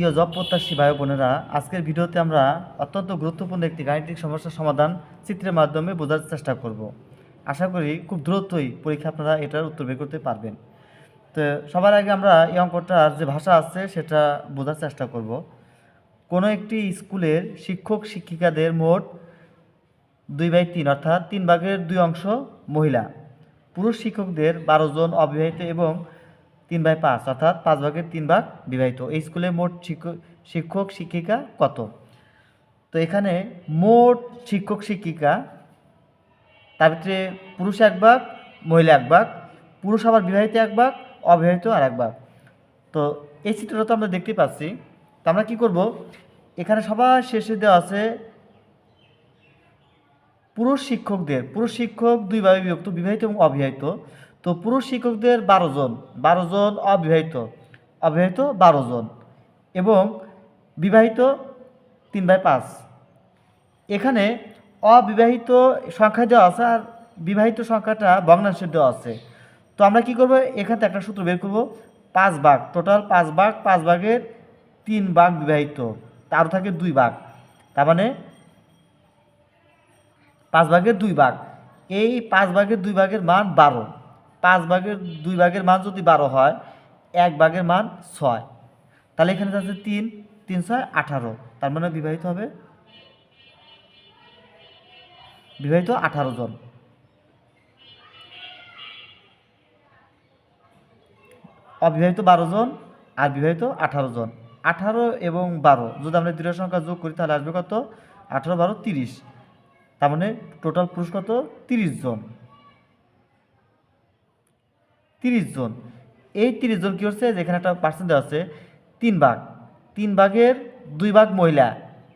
প্রিয় জব প্রত্যাশী ভাই বোনেরা, আজকের ভিডিওতে আমরা অত্যন্ত গুরুত্বপূর্ণ একটি গাণিতিক সমস্যার সমাধান চিত্রের মাধ্যমে বোঝার চেষ্টা করব। আশা করি খুব দ্রুতই পরীক্ষা আপনারা এটার উত্তর বের করতে পারবেন। তো সবার আগে আমরা এই অঙ্কটার যে ভাষা আছে, সেটা বোঝার চেষ্টা করব। কোনো একটি স্কুলের শিক্ষক, শিক্ষিকাদের মোট দুই বাই তিন, অর্থাৎ তিন ভাগের দুই অংশ মহিলা। পুরুষ শিক্ষকদের বারো জন অবিবাহিত এবং তিন বাই পাঁচ, অর্থাৎ পাঁচ ভাগের তিন ভাগ বিবাহিত। এই স্কুলে মোট শিক্ষক শিক্ষক কত? তো এখানে মোট শিক্ষক, শিক্ষিকা, তার ভিতরে পুরুষ এক ভাগ, মহিলা এক ভাগ, পুরুষ আবার বিবাহিত এক ভাগ, অবিবাহিত আর এক ভাগ। তো এই চিত্রটা তো আমরা দেখতে পাচ্ছি। তো আমরা কী করব? এখানে সবার শেষে দেওয়া আছে পুরুষ শিক্ষকদের। পুরুষ শিক্ষক দুইভাবে বিভক্ত, বিবাহিত এবং অবিবাহিত। তো পুরুষ শিক্ষকদের বারো জন বারো জন অবিবাহিত অবিবাহিত বারো জন এবং বিবাহিত তিন বাই পাঁচ। এখানে অবিবাহিত সংখ্যা দেওয়া আছে আর বিবাহিত সংখ্যাটা ভগ্নাংশে দেওয়া আছে। তো আমরা কি করব? এখান একটা সূত্র বের করব। পাঁচ ভাগ, টোটাল পাঁচ ভাগ, পাঁচ ভাগের তিন ভাগ বিবাহিত তার থাকে দুই ভাগ। তার মানে পাঁচ ভাগের দুই ভাগ। এই পাঁচ ভাগের দুই ভাগের মান বারো। পাঁচ ভাগের দুই ভাগের মান যদি বারো হয়, এক ভাগের মান ছয়। তাহলে এখানে আছে তিন তিন ছয়, আঠারো। তার মানে বিবাহিত হবে বিবাহিত আঠারো জন। অবিবাহিত বারো জন আর বিবাহিত আঠারো জন। আঠারো এবং বারো, যদি আমরা দৃঢ় সংখ্যা যোগ করি, তাহলে আসবে কত? আঠারো বারো তিরিশ। তার মানে টোটাল পুরুষ কত? তিরিশ জন। তিরিশ জন। এই তিরিশ জন কী হচ্ছে? যেখানে একটা পার্সেন্ট আছে, তিন ভাগ। তিন ভাগের দুই ভাগ মহিলা,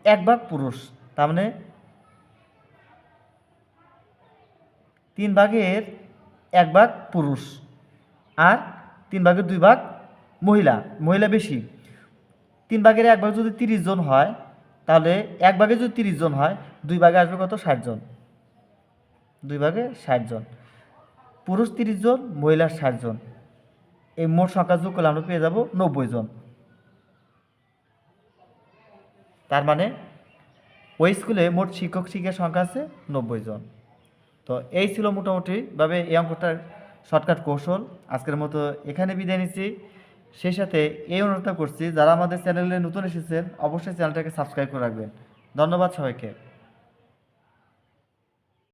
এক ভাগ পুরুষ। তার মানে তিন ভাগের এক ভাগ পুরুষ আর তিন ভাগের দুই ভাগ মহিলা মহিলা বেশি। তিন ভাগের এক ভাগ যদি তিরিশ জন হয়, তাহলে এক ভাগে যদি তিরিশ জন হয়, দুই ভাগে আসবে কত? ষাট জন। দুই ভাগে ষাট জন। পুরুষ তিরিশ জন, মহিলা ষাট জন। এই মোট সংখ্যা যোগ করলে আমরা পেয়ে যাব নব্বই জন। তার মানে ওই স্কুলে মোট শিক্ষক শিক্ষকের সংখ্যা আছে নব্বই জন। তো এই ছিল মোটামুটিভাবে এই অঙ্কটার শর্টকাট কৌশল। আজকের মতো এখানে বিদায় নিচ্ছি। সেই সাথে এই অনুরোধটা করছি, যারা আমাদের চ্যানেলে নতুন এসেছেন, অবশ্যই চ্যানেলটাকে সাবস্ক্রাইব করে রাখবেন। ধন্যবাদ সবাইকে।